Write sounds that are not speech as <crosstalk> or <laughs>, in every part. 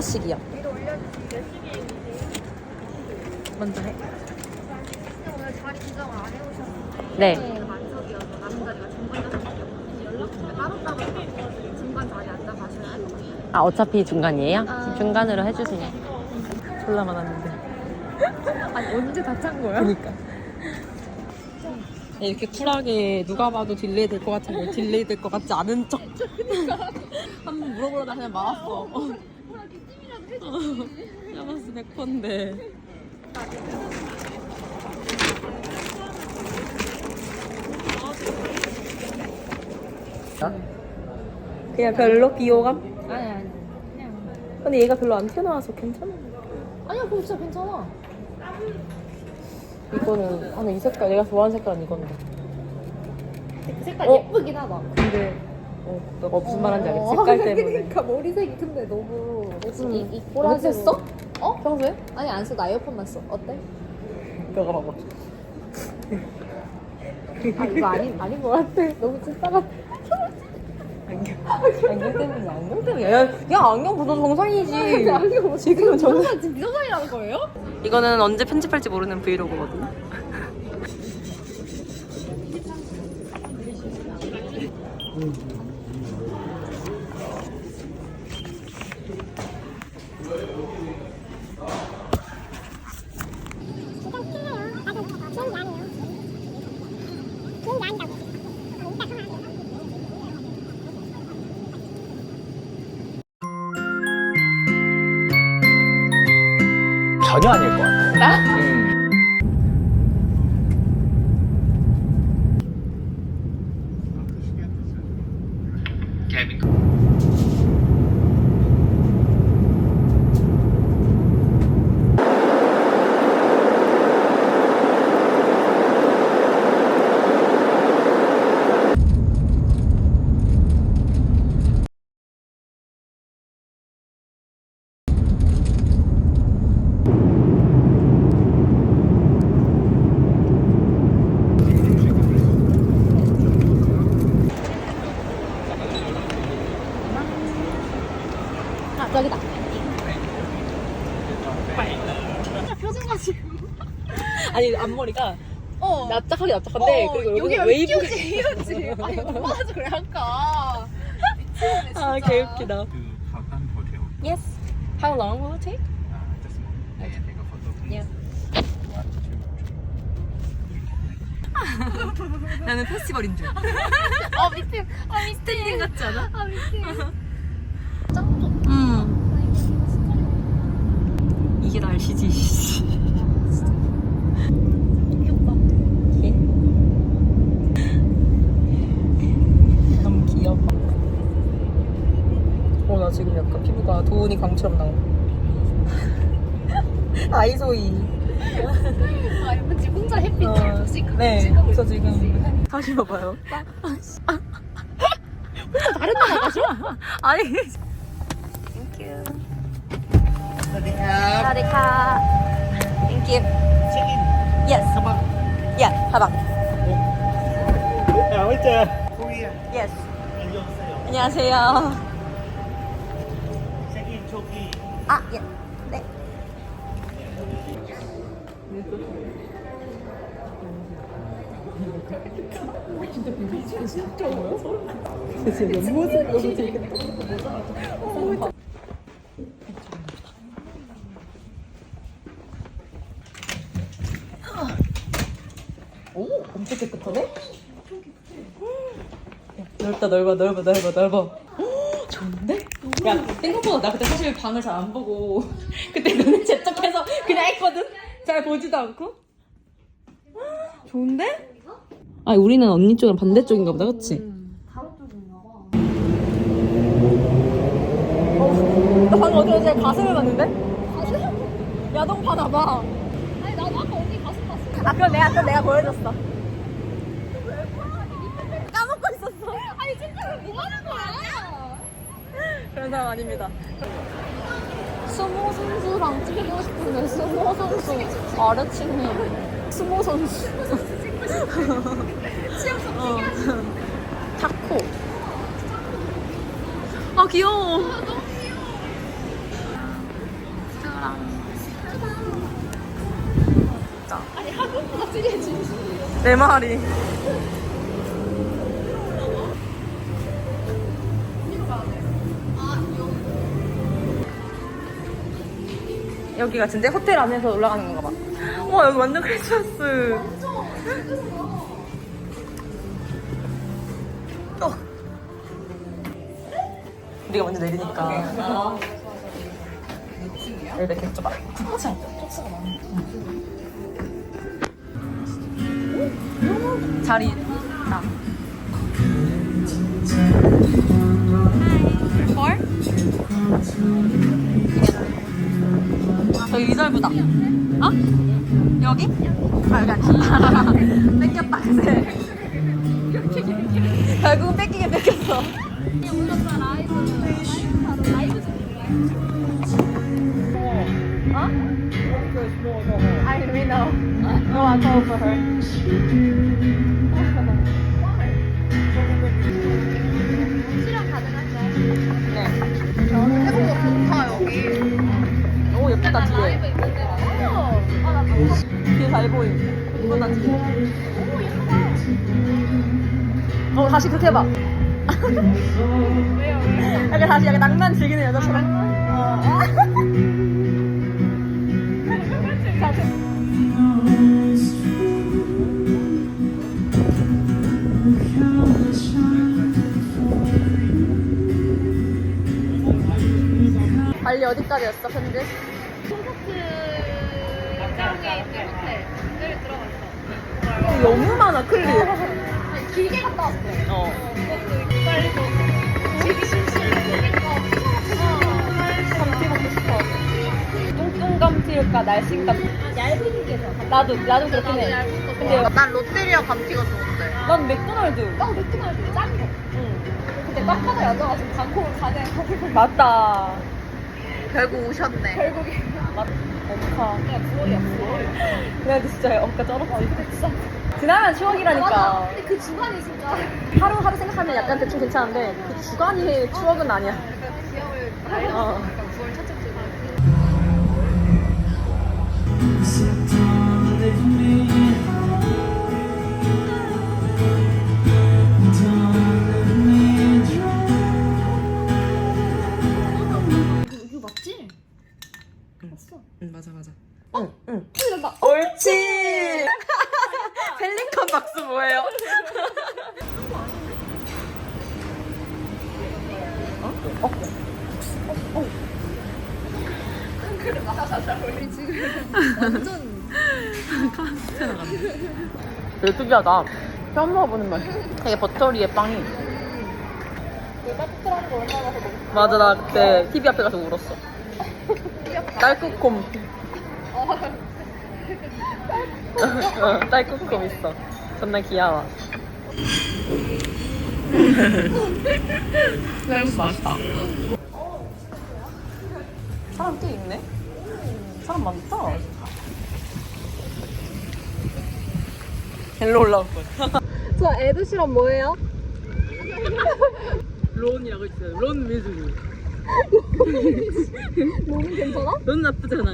하나씩이요. 먼저 해. 네. 아 어차피 중간이에요? 아. 중간으로 해주세요. 졸라 많았는데. <laughs> 아니 언제 다 찬 거야? 그니까. 이렇게 쿨하게 누가 봐도 딜레이 될 것 같은데 딜레이 될 것 같지 않은 척. <laughs> 한번 물어보려다 그냥 막았어. 야마스 내 건데. 그냥 별로 비호감? 아니 아니 그냥 근데 얘가 별로 안 튀어나와서 괜찮아. 아니야 그거 진짜 괜찮아. 이거는 아니 이 색깔 내가 좋아하는 색깔은 이건데. 그 색깔 어? 예쁘긴 하다. 근데 어, 너가 무슨 말하는지 알겠지? 어, 색깔 때문에. 그러니까 머리색이 근데 너무 음. 이, 이 보라색 써? 어? 평소에? 아니 안 써. 나 에어컨만 써. 어때? 너가 봐봐. 아 이거 아닌 아닌 것 같아. 너무 찐따가. 안경. 안경 때문이야. 안경 때문이야. 야, 야 안경 보도 정상이지. 안경 지금은 정. 지금 미성년이라는 거예요? 이거는 언제 편집할지 모르는 브이로그거든요. 전혀 아닐 것 같아요. 음. 아 저기다. 표정 가지고. 아니 앞머리가 어. 납작하게 납작한데 어, 그리고 여기 여기가 웨이브 웨이브. 이었지. 아니 엄마가 그래 아까. 미치겠네 진짜. 아 개웃기다. to Houghton Hotel. Yes. How long will it take? Uh, just a moment. May I take a photo, please? Yeah. One, two, 나는 페스티벌인 줄. 아 미팅. 아 미팅. 같지 않아? 아 미팅. 짱. 음. 이게 날씨지. 귀엽다. 너무 귀여워. 지금 약간 피부가 도훈이 강처럼 나온 <laughs> 아이소이. 아 이번 지 혼자 햇빛 어, 잘네 그래서 지금 다시 봐봐요. 혼자 다른 나라 가셔? 아니. 땡큐 사디카 땡큐 책임 예스 가방. 야 가방. 야 화이트 코리아 예스 안녕하세요. 안녕하세요. 아, 예. 네. 진짜 연모습 너무 재밌겠다. 오, 엄청 깨끗하네? 넓다, 넓어, 넓어, 넓어, 넓어. 야, 생각보다 나 그때 사실 방을 잘 안 보고 <laughs> 그때 눈을 재촉해서 그냥 했거든? 잘 보지도 않고. 좋은데? 아, 우리는 언니 쪽이랑 반대쪽인가 보다, 그치? 바로 쪽인가 봐. 나 방금 어디 제 가슴을 봤는데? 가슴? 야동 봐나 봐. 아니 나도 아까 언니 가슴 봤어. 아, 그럼 내가, 그럼 내가 보여줬어. 그런 사람 아닙니다. 수모 선수랑 찍고 싶은데 수모 선수 아르치니 수모 선수. <laughs> 어. 타코. 아 귀여워. 아, 아니 한국보다 찌개지? 내 말이 여기가 진짜 호텔 안에서 올라가는 건가 봐. 와 여기 완전 크리스마스. 어. 우리가 먼저 내리니까. 여기다 이렇게 좀 봐. 진짜. 자리 나. 헐? 저기 리설브다. 어? 여기? 아, 여기 아니야. 뺏겼다, 그새. <laughs> 결국은 뺏기긴 뺏겼어. 어? I really know. No, I call for her. 오, 예쁘다, 뒤에. 잘 보임. 뒤에. 오, 예쁘다. 어, 다시 그렇게 해봐. 약간 다시 약간 낭만 즐기는 여자처럼. 어. <laughs> 발리 어디까지였어, 편지? 막장에 있는 호텔을 들어갔어. 너무 많아, 클립. 길게 갔다 왔어. 어. 그것도 빨리고 되게 심심해. 감튀 먹고 싶어. 뚱뚱 감튀일까, 날씬 감튀? 얇은 게 더. 나도, 나도 그렇긴 해. 근데 난 롯데리아 감튀가 좋은데. 난 맥도날드. 난 맥도날드 짠 거. 응. 근데 빡빡하게 앉아가지고 방콕을 가냐 가지고 맞다. 결국 오셨네. 결국에 맞, 엄카. 그냥 부월이야 부월. 근데 진짜 엄카 쩔었지. 진짜. 지나면 추억이라니까. 맞아. 근데 그 주간이 진짜 하루하루 생각하면 약간 대충 괜찮은데, 그 주간이 추억은 아니야. 약간 기억을 하려고 어. 약간 부월 첫째 주. 이 특이하다. 처음 먹어보는 맛. 되게 버터리에 빵이. 맞아, 나 그때 TV 앞에 가서 울었어. <laughs> 딸꾹콤. 어, <laughs> 딸꾹콤 있어. 존나 귀여워. 너무 맛있다. 사람 꽤 있네? 사람 많다. 일로 올라올 거야. 저 에드시런 뭐예요? 론이라고 있어요. 론 미즈루. 너는 괜찮아? 넌 나쁘잖아.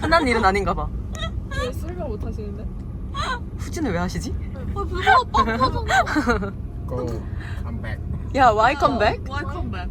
흔한 일은 아닌가 봐. 왜 설명 못 하시는데? 후지는 왜 하시지? 어, 무서워, 빡빡하잖아. Go, come back. 야, why come back? 웰컴 백.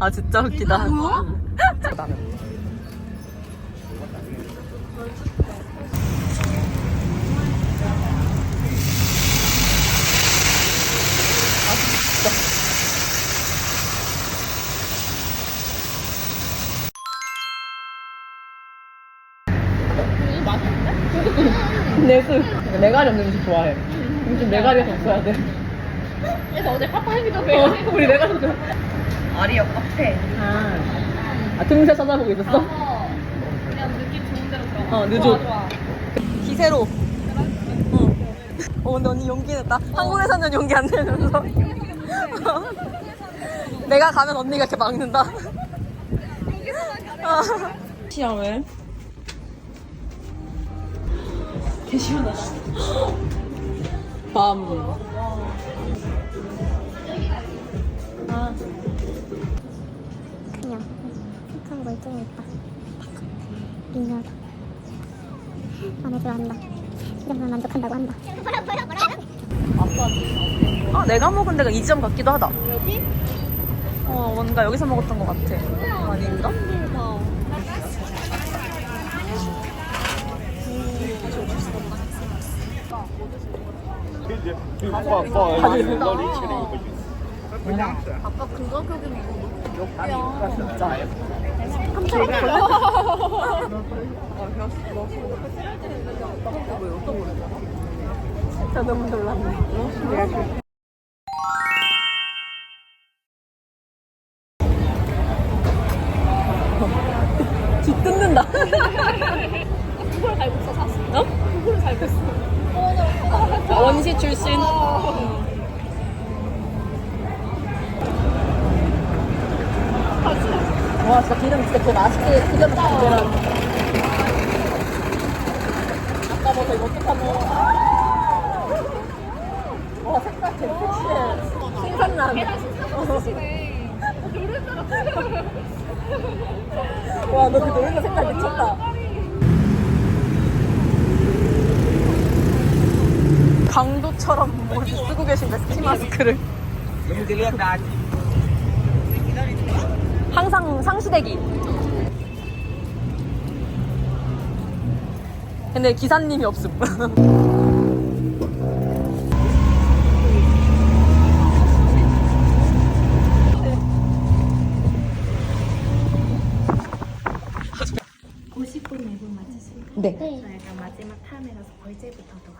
아, 진짜 웃기다. 뭐야? 나는. 내술 내가리 없는 음식 좋아해. 요즘 내가리가 없어야 돼. 그래서 어제 파파이비도 어, 배워. 우리 내가리 좀. 아리어 카페. 아, 아 등세 찾아보고 있었어? 어, 그냥 느낌 좋은 데로 들어가. 어, 늦어. 좋아, 좋아. 기세로. 어. 어, 근데 언니 용기 냈다. 한국에서는 용기 안 내면서. 내가 가면 언니가 이렇게 막는다. 어. 시험을. 개 시원하다. 밤. 아. 그냥 pik한 거좀 예뻐. 미녀다. 마음에 들어 한다. 이 정도면 만족한다고 한다. 뭐라 뭐라 뭐라? 아 내가 먹은 데가 이 점 같기도 하다. 여기? 어 뭔가 여기서 먹었던 것 같아. 아닌가? 아까 그거 교육이 진짜요? 진짜 너무 놀랐네. 원시 출신. 와 진짜 기름 진짜 그 맛있게 튀겨놨다 계란 아까 뭐저 이거 어떡하노 와 색깔 되게 섹시해. 신선남. 계란 신선하시네. 와너 그 노른자 색깔 미쳤다 강도처럼 뭐 쓰고 계신데 스키 마스크를 항상 상시대기. 근데 기사님이 없음. 네. 저희가 마지막 탐이라서 벌제부터 더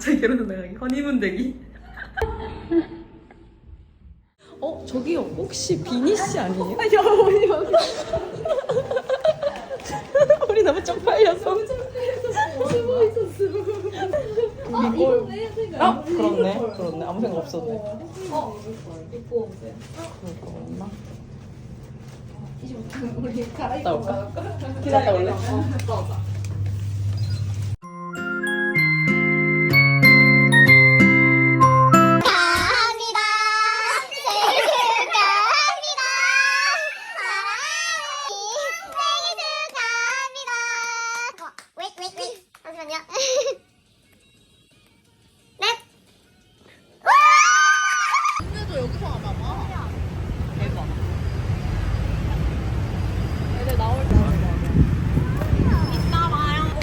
갑자기 결혼 나가기 허니문 대기. <laughs> 어 저기요 혹시 비니 씨 아니에요? 아 여기. <laughs> 우리 너무 쪽팔려서. 숨어 있었어. 아 이거 해야 되나? 아 그렇네 그렇네 아무 생각 없었네. 어 입고 오세요. 그럴까 우리 갔다 올까? 갔다 올래? 축하합니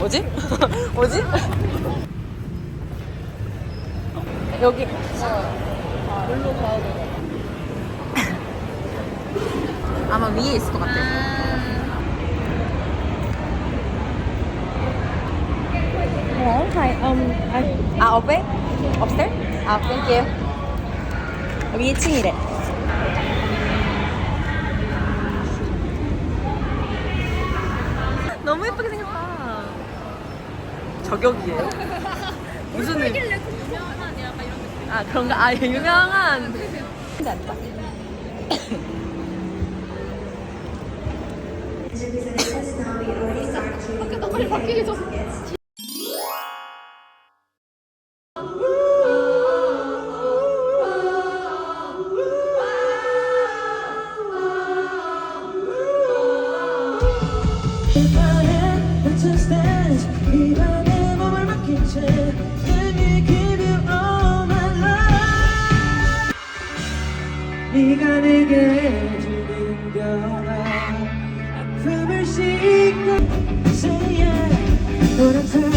뭐지? <laughs> 뭐지? 여기. 여기로 가야 돼. 아마 위에 있을 것 같아. Hi. Um, I 아, 업에? 업스텔? 아, 땡큐. 여기 2층이래. 너무 예쁘게 생겼다. 저격이에요? <laughs> 무슨 의 아, 그런가? 아, 유명한. 밤에 네가 내게 주는 거야 아픔을 싣고 Say yeah 노랗던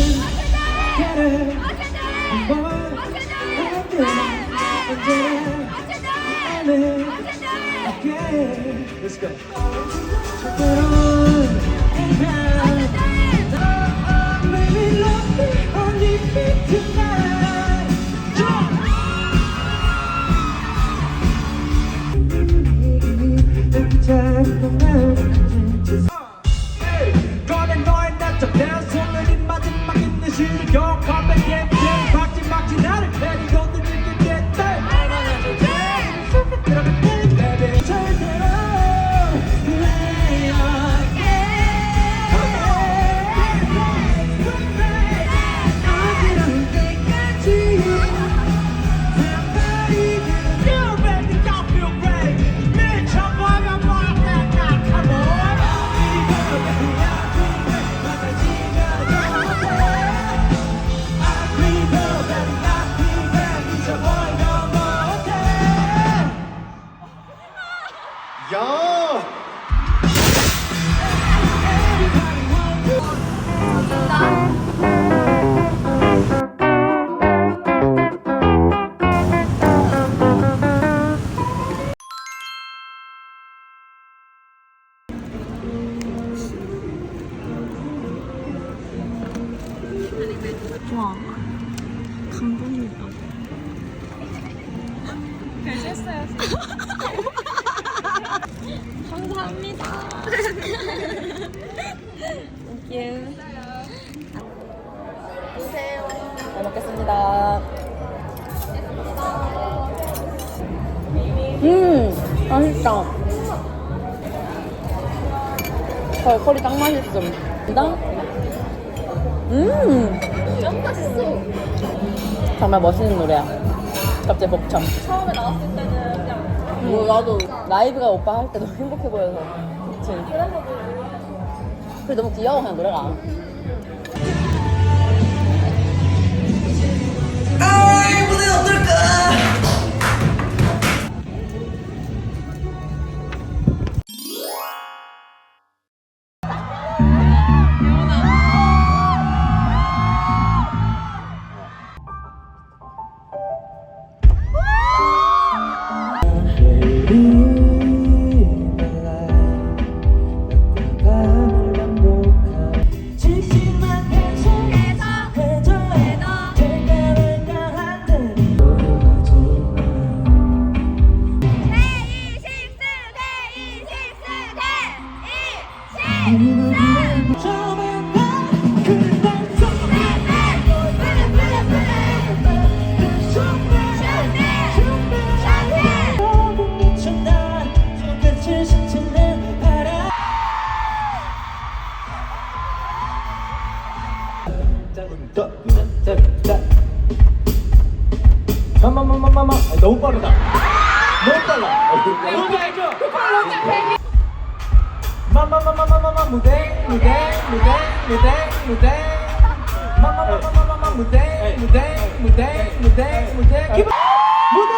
가를 한번 안돼 언제나 나는 okay Let's go 꺼낸 너의 내적 내 손을 마지막 있 음, 맛있다. 헐, 컬이 딱 맛있음. 나? 음. 짱 맛있어. 정말 멋있는 노래야. 갑자기 벅참. 처음에 나왔을 때는 그냥 뭐 나도 라이브가 오빠 할 때 너무 행복해 보여서. 그치? 그래 너무 귀여워 그냥 노래가. 마마마마마마 너무 빠르다. 너무 빨라. 뭔지 알죠? 마마마마마마 무대 무대 무대 무대 무대. 마마마마마마 무대 무대 무대 무대 무대. 기분. 무대!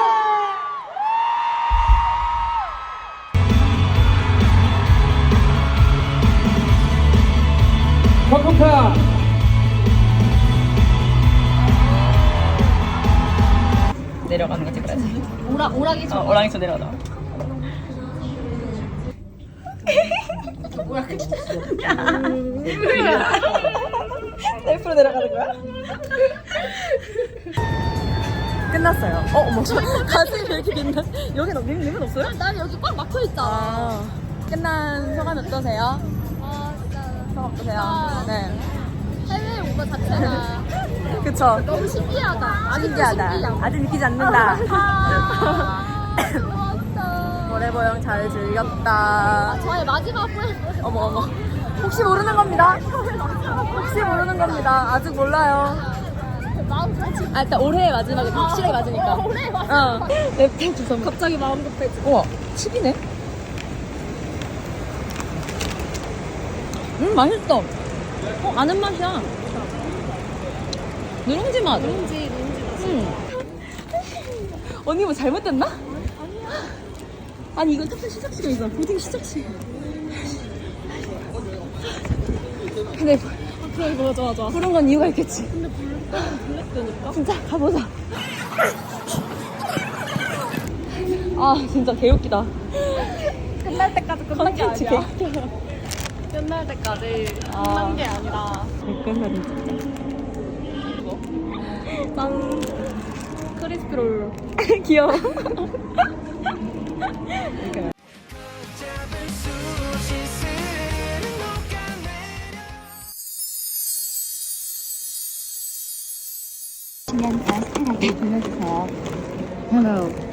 펑펑카 내려가는 거지 그래야지. 오라 오락이 어, 오랑이서 내려가자. 셀프로 내려가는 거야? 끝났어요. 어, 어머, 저 가슴이 왜 이렇게 빛나? 여긴, 여긴, 여긴 없어요? 난 여기 꽉 막혀 있잖아. 아, 끝난 소감 어떠세요? 아 진짜 소감 어떠세요? 아. 네. 해외 온 거 자체가 그쵸. 너무 신기하다. 아직도 신기하다. 아직 믿기지 않는다. 아, 고맙다. 모래보 형잘 즐겼다. 아, 저의 마지막 분. 어머, 어머. 혹시 모르는 겁니다. 혹시 모르는 겁니다. 아직 몰라요. 마음. 아, 일단 올해의 마지막에 확실하게 맞으니까. <laughs> 올해 마지막. 어. 랩 주섬. 갑자기 마음 급해지. 우와, 칩이네? 음, 맛있어. 어, 아는 맛이야. 누룽지 맛. 누룽지 누룽지 맛. 음. 언니 뭐 잘못됐나? 아니, 이건 탑승 시작시간이잖아. 보딩 시작시간. 근데 그래 맞아 맞아. 부른 건 이유가 있겠지. 근데 블랙 되니까. 진짜 가보자. 아 진짜 개웃기다. 끝날 때까지 끝난 게 컨텐츠 아니야. 개웃겨. 끝날 때까지 아. 끝난 게 아니라. 댓글 사진 찍자. 짠. 크리스피 롤. <laughs> 귀여워. 다 편하게 불러주세요. Hello.